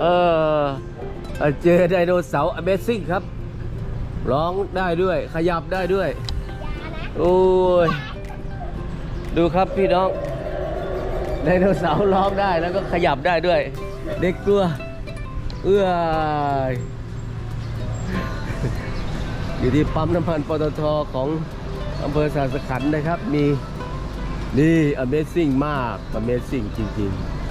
เออเจอไดโนเสาร์ Amazing ครับ ร้องได้ด้วย ขยับได้ด้วยโอ้ย ดูครับพี่น้อง ไดโนเสาร์ร้องได้แล้วก็ขยับได้ด้วย เด็กกลัว เอื้อยอยู่ที่ปั๊มน้ำมันปตทของอำเภอสาสขันธ์นะครับ มีนี่ Amazing มาก Amazing จริง ๆ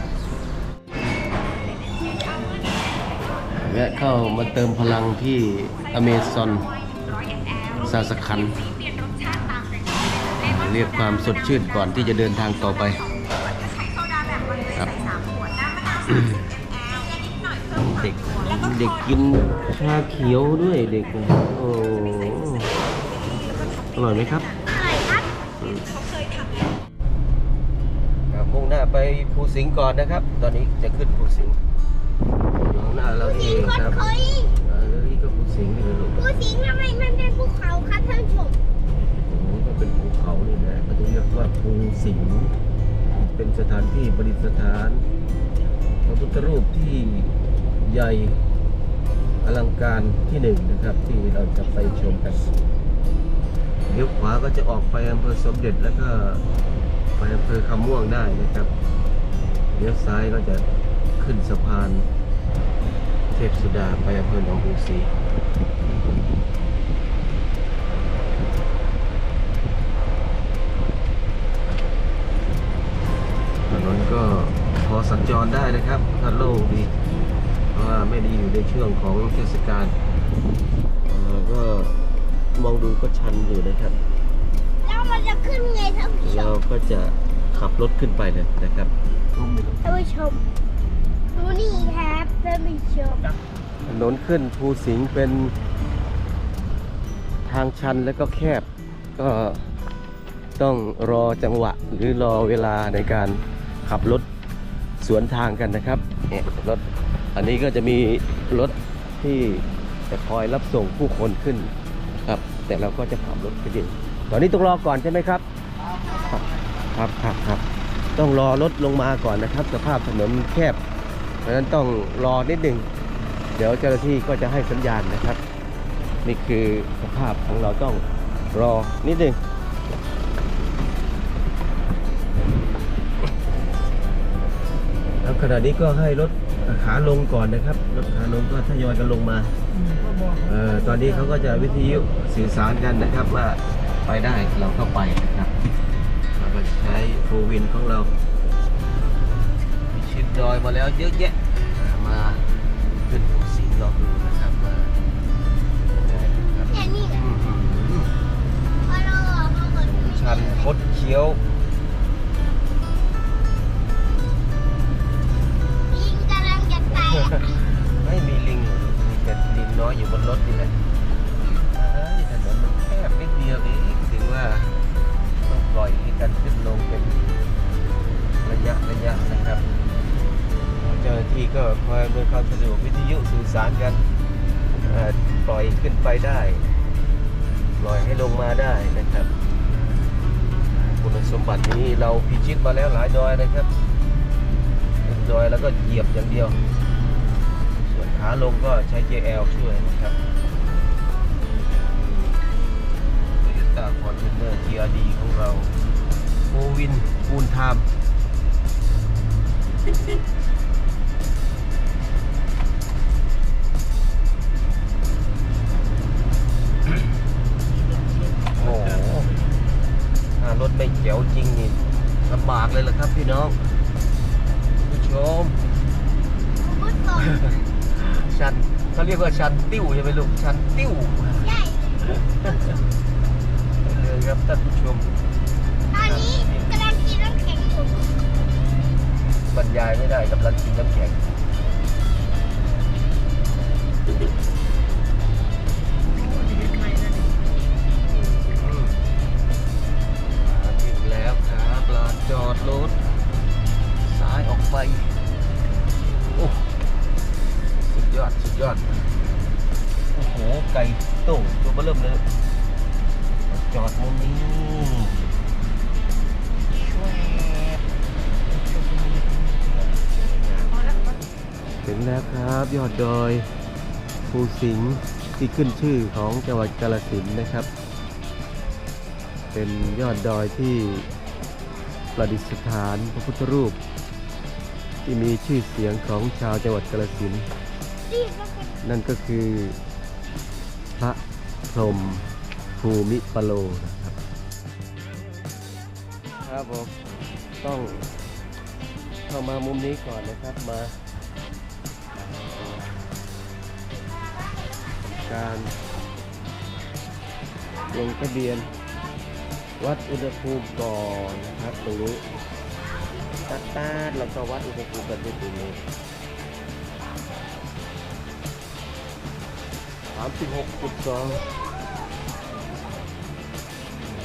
แวะเข้ามาเติมพลังที่อเมซอนสาสขัน เรียกความสดชื่นก่อนที่จะเดินทางต่อไปครับเด็กเด็กกินชาเขียวด้วยเด็กโอ้อร่อยไหมครับครับมุ่งหน้าไปภูสิงห์ก่อนนะครับ ตอนนี้จะขึ้นภูสิงห์ อยู่ข้างหน้าเราเองครับเคยเออนี่ก็ภูสิงห์นี่เลยลูกภูสิงห์ทำไมมันเป็นภูเขาคะท่านผู้ชมโอ้โหก็เป็นภูเขานี่แหละเขาจะเรียกว่าภูสิงห์เป็นสถานที่ประดิษฐานพระพุทธรูปที่ใหญ่อลังการที่หนึ่งนะครับ ที่เราจะไปชมกันเลี้ยวขวาก็จะออกไปอำเภอสมเด็จแล้วก็ไปอำเภอคำม่วงได้นะครับเลี้ยวซ้ายก็จะ ขึ้นสะพาน เทพสุดาไปอำเภอหนองบัวศรีถนนก็พอสัญจรได้นะครับถ้าโล่งดี เพราะว่าไม่ได้อยู่ในช่วงของเทศกาลเอ่อก็มองดูก็ชันอยู่นะครับ แล้วมันจะขึ้นไงท่านผู้ชเรามก็จะขับรถขึ้นไปเลยนะครับท่านผู้ชม ดูนี่ครับท่านผู้ชมถนนขึ้นภูสิงห์เป็นทางชันแล้วก็แคบ ก็ต้องรอจังหวะหรือรอเวลาในการขับรถสวนทางกันนะครับเนี่ยรถอันนี้ก็จะมีรถที่จะคอยรับส่งผู้คนขึ้นครับ แต่เราก็จะขับรถไปเองตอนนี้ต้องรอก่อนใช่ไหมครับ ครับครับครับต้องรอรถลงมาก่อนนะครับ สภาพถนนมันแคบ เพราะฉะนั้นต้องรอนิดหนึ่งเดี๋ยวเจ้าหน้าที่ก็จะให้สัญญาณนะครับ นี่คือสภาพของเราต้องรอนิดหนึ่งแล้วขณะนี้ก็ให้รถขาลงก่อนนะครับรถขาลงก็ทยอยกันลงมาเอ่อตอนนี้เขาก็จะวิทยุสื่อสารกันนะครับว่าไปได้เราก็ไปนะครับเราก็ใช้โฟวินของเรา ดอยมาแล้วเยอะแยะมาขึ้นภูสิงห์ลองดูนะครับว่ายังไงนะครับแค่นี้แหละอื้อหือพอเราออกมาก่อนชันคดเคี้ยว ไปได้ปล่อยให้ลงมาได้นะครับ คุณสมบัตินี้เราพิชิตมาแล้วหลายดอยนะครับดอยแล้วก็เหยียบอย่างเดียว ส่วนขาลงก็ใช้ JL ช่วยนะครับ Toyota Fortuner TRD ของเราโ o วินฟูลไทม์ากเลยล่ะครับพี่น้องผู้ชมพุทธงชันเขาเรียกว่าชันติ้วใช่ไหมลูกชันติ้วใหญ่เลยครับท่านผู้ชมตอนนี้กำลังกินน้ำแข็งอยู่บรรยายไม่ได้กำลังกินน้ำแข็ง งแล้วครับ ยอดดอยภูสิงห์ที่ขึ้นชื่อของจังหวัดกาฬสินนะครับ เป็นยอดดอยที่ประดิษฐานพระพุทธรูป ที่มีชื่อเสียงของชาวจังหวัดกาฬสินนนั่นก็คือพระพรหมภูมิปโลนะครับ ครับผมต้องเข้ามามุมนี้ก่อนนะครับมา การลงทะเบียน วัดอุณหภูมิก่อนนะครับตรงนี้ตัดตาดเราก็วัดอุณหภูมิกันที่ตรงนี้สามสิบหกจุดสอง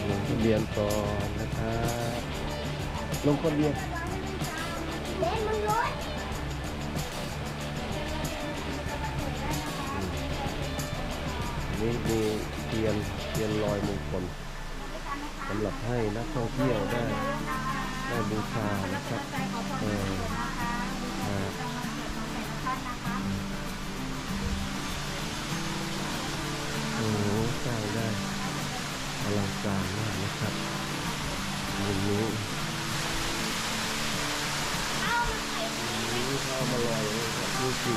ลงทะเบียนก่อนนะครับลงทะเบียน นี้มีเทียนเทียนลอยมงคลสำหรับให้นักท่องเที่ยวได้ได้บูชานะครับเออโอ้โหสร้างได้อลังการมากนะครับมุมนี้นี่เข้ามาลอยเลยครับดูสิ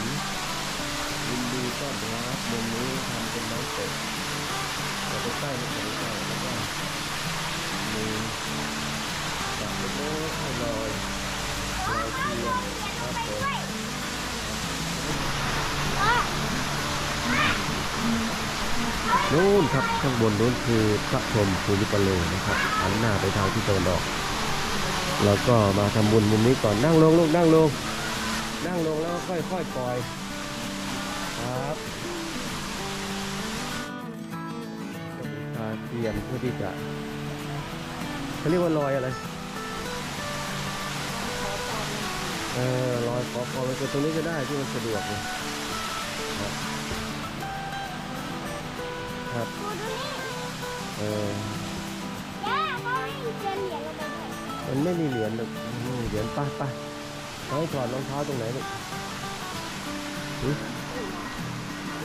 งยินดีต้อนรับมุมนี้ทำเป็นไม้เป็ดแต่ไปใต้ไม่ใส่ใต้แล้วก็มีสั่งเล็กๆให้ลอยลอยเทียนครับผมนู่นครับข้างบนนู้นคือพระพรหมภูมิปโลนะครับหันหน้าไปทางที่ตะวันออกแล้วก็มาทำบุญมุมนี้ก่อนนั่งลงลูกนั่งลงนั่งลงแล้วค่อยๆปล่อย ทาเทียนเพื่อที่จะเขาเรียกว่าลอยอะไรเออลอยขอพรไปตรงนี้ก็ได้ที่มันสะดวกเลยครับเออย่าเขาให้เดินเหรียญลงไปด้วยมันไม่มีเหรียญหรอกไม่มีเหรียญไป้าป้าเขาให้ถอดรองเท้าตรงไหนลูก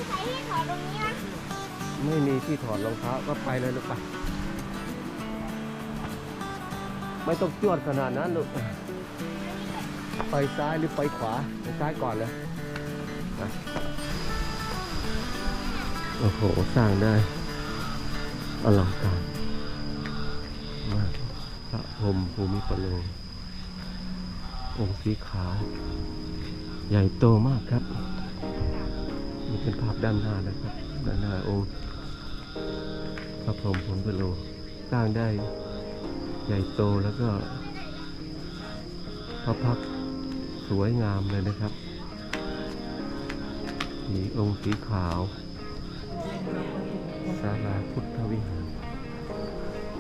ใส่ให้ถอดตรงนี้นะ ไม่มีที่ถอดรองเท้าก็ไปเลยลูกไป ไม่ต้องจวดขนาดนั้นลูกไปซ้ายหรือไปขวาไปซ้ายก่อนเลยโอ้โห สร้างได้อลังการมากพระพรมภูมิปโลองค์สีขาว ใหญ่โตมากครับ นี่เป็นภาพด้านหน้านะครับ ด้านหน้าองค์พระพรหมผลพโลสร้างได้ใหญ่โตแล้วก็ พระพักตร์สวยงามเลยนะครับ มีองค์สีขาวศาลาพุทธวิหาร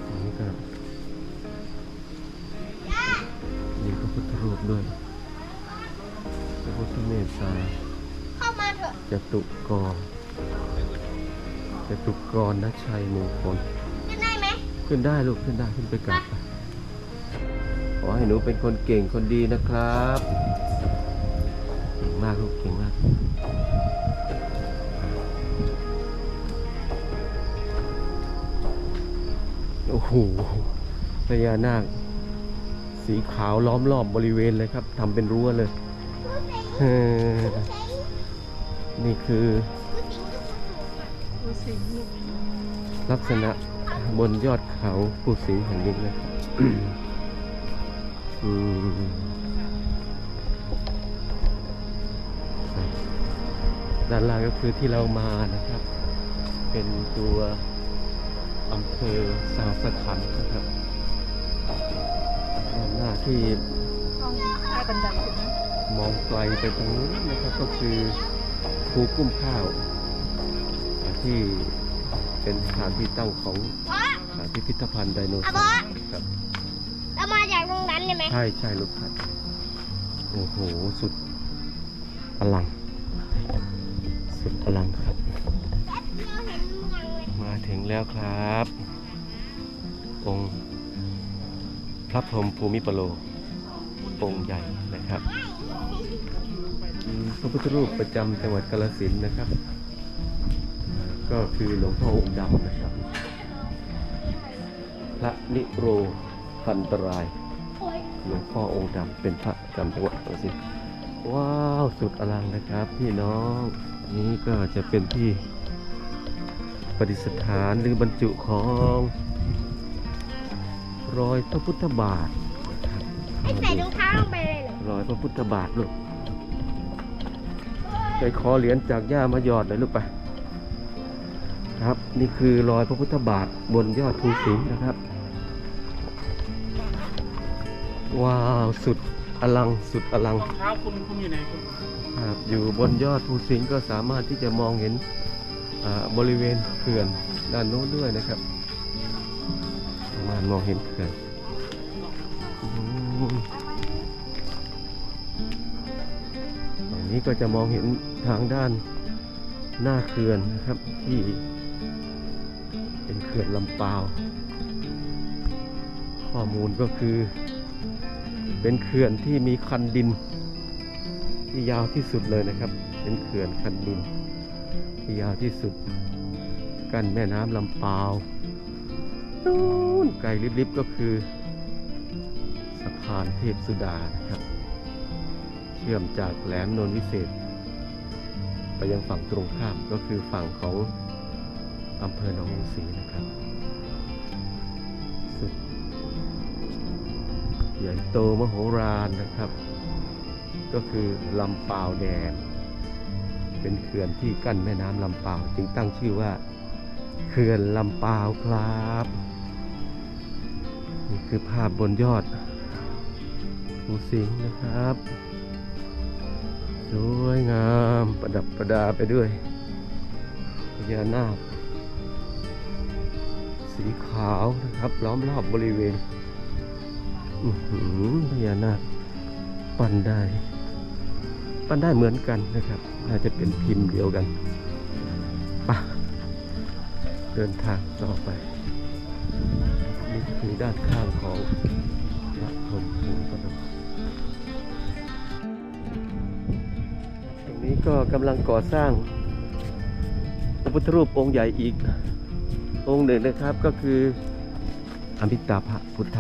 อันนี้ก็มีพระพุทธรูปด้วย พระพุทธเมตตาเข้ามาเถอะจตุกร จตุกรนชัยมงคล ขึ้นได้ไหมขึ้นได้ลูกขึ้นได้ขึ้นไปกราบไปขอให้หนูเป็นคนเก่งคนดีนะครับ เก่งมากลูกเก่งมากโอ้โหพญานาค สีขาวล้อมรอบบริเวณเลยครับทำเป็นรั้วเลยดูสิเออดูสินี่คือดูสิดูสิ ลักษณะบนยอดเขาภูสิงห์แห่งนี้นะครับอืมด้านล่างก็คือที่เรามานะครับ เป็นตัวอำเภอสาวสะขันนะครับด้านหน้าที่ห้องใต้บันไดใช่ไหมมองไกลไปตรงนู้นนะครับ ก็คือภูกุ้มข้าว ที่เป็นสถานที่ตั้งของอ๋ออ่าพิพิธภัณฑ์ไดโนเสาอะบอร์สครับเรามาจากตรงนั้นใช่ไหมใช่ใช่ลูกครับโอ้โหสุดอลัง สุดอลังครับแป๊บเดียวเห็นเมืองเลยมาถึงแล้วครับ องค์พระพรหมภูมิปโลองค์ใหญ่นะครับมีพระพุทธรูปประจำจังหวัดกาฬสินธุ์นะครับ ก็คือหลวงพ่อองค์ดำนะครับ พระนิโรพันตรายโอ้ยหลวงพ่อองค์ดำเป็นพระประจำจังหวัดกาฬสินธุ์ว้าวสุดอลังนะครับพี่น้องนี่ก็จะเป็นที่ประดิษฐานหรือบรรจุของรอยพระพุทธบาทนะครับให้ใส่รองเท้าลงไปเลยเหรอรอยพระพุทธบาทลูกไปขอเหรียญจากย่ามาหยอดหน่อยลูกไปครับ นี่คือรอยพระพุทธบาทบนยอดภูสิงห์นะครับ ว้าวสุดอลังสุดอลังรองเท้าคุณคุณอยู่ไหนคุณครับอยู่บนยอดภูสิงห์ก็สามารถที่จะมองเห็นอ่าบริเวณเขื่อนด้านโน้นด้วยนะครับสามารถมองเห็นเขื่อนอืมอันนี้ก็จะมองเห็นทางด้านหน้าเขื่อนนะครับที่เป็นเขื่อนลำปาว ข้อมูลก็คือ เป็นเขื่อนที่มีคันดิน ที่ยาวที่สุดเลยนะครับ เป็นเขื่อนคันดิน ที่ยาวที่สุด กั้นแม่น้ำลำปาวนู่นไกลลิบๆก็คือสะพานเทพสุดานะครับ เชื่อมจากแหลมโนนวิเศษ ไปยังฝั่งตรงข้ามก็คือฝั่งของ อำเภอหนองลุงศรีนะครับสุดใหญ่โตมโหฬารนะครับ ก็คือลำปาวแดงเป็นเขื่อนที่กั้นแม่น้ำลำปาวจึงตั้งชื่อว่า เขื่อนลำปาวครับนี่คือภาพบนยอดภูสิงห์นะครับ สวยงามประดับประดาไปด้วยพญานาค สีขาวนะครับ ล้อมรอบบริเวณหือพญานาคปั้นได้ ปั้นได้เหมือนกันนะครับ น่าจะเป็นพิมพ์เดียวกันไปะเดินทางต่อไป นี่คือด้านข้างของพระพรหมภูมิพนมตรงนี้ก็กำลังก่อสร้างพระพุทธรูปองค์ใหญ่อีก องค์หนึ่งนะครับก็คืออมิตาภพุทธ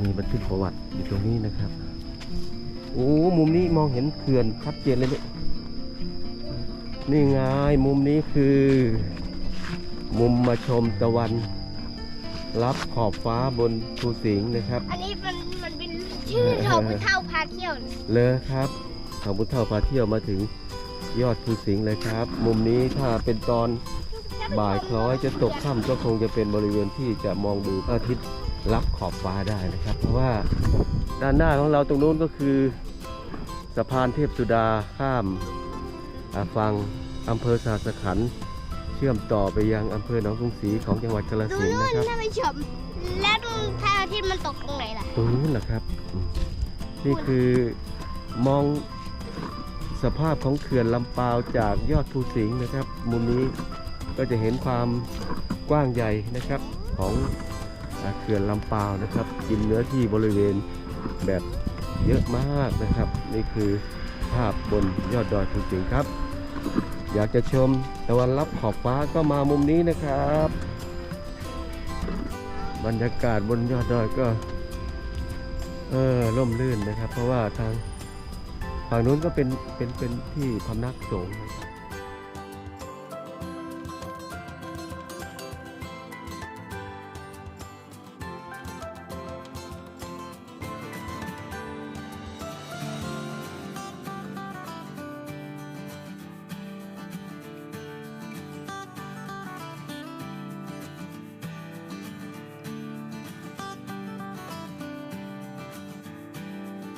มีบันทึกประวัติอยู่ตรงนี้นะครับ โอ้มุมนี้มองเห็นเขื่อนชัดเจนเลยเนี่ยนี่ไงมุมนี้คือ มุมมาชมตะวัน รับขอบฟ้าบนภูสิงห์นะครับอันนี้มันมันเป็นชื่อทอพุเท่าพาเที่ยวนี่เลยครับทางพุทธเท่าพาเที่ยวมาถึงยอดภูสิงห์เลยครับ มุมนี้ถ้าเป็นตอน บ่ายคล้อยจะตกค่ำก็คงจะเป็นบริเวณที่จะมองดูพระอาทิตย์รับขอบฟ้าได้นะครับ เพราะว่าด้านหน้าของเราตรงนู้นก็คือ สะพานเทพสุดาข้ามอ่าฟังอำเภอสาสขันธ์เชื่อมต่อไปยังอำเภอหนองกรุงศรีของจังหวัดกาฬดูสินธุ์นู่นนะครับ ท่านผู้ชมแล้วถ้าอาทิตย์มันตกตรงไหนล่ะ ตรงนู้นนะครับอืมนี่คือมองสภาพของเขื่อนลำปาวจากยอดภูสิงห์นะครับ มุมนี้ ก็จะเห็นความกว้างใหญ่นะครับของเขื่อนลำปาวนะครับ กินเนื้อที่บริเวณแบบเยอะมากนะครับ นี่คือภาพบนยอดดอยภูสิงห์ครับ อยากจะชมตะวันรับขอบฟ้าก็มามุมนี้นะครับ บรรยากาศบนยอดดอยก็เออร่มรื่นนะครับ เพราะว่าทางฝั่งนู้นก็เป็นเป็นเป็นที่พำนักสงฆ์นะครับ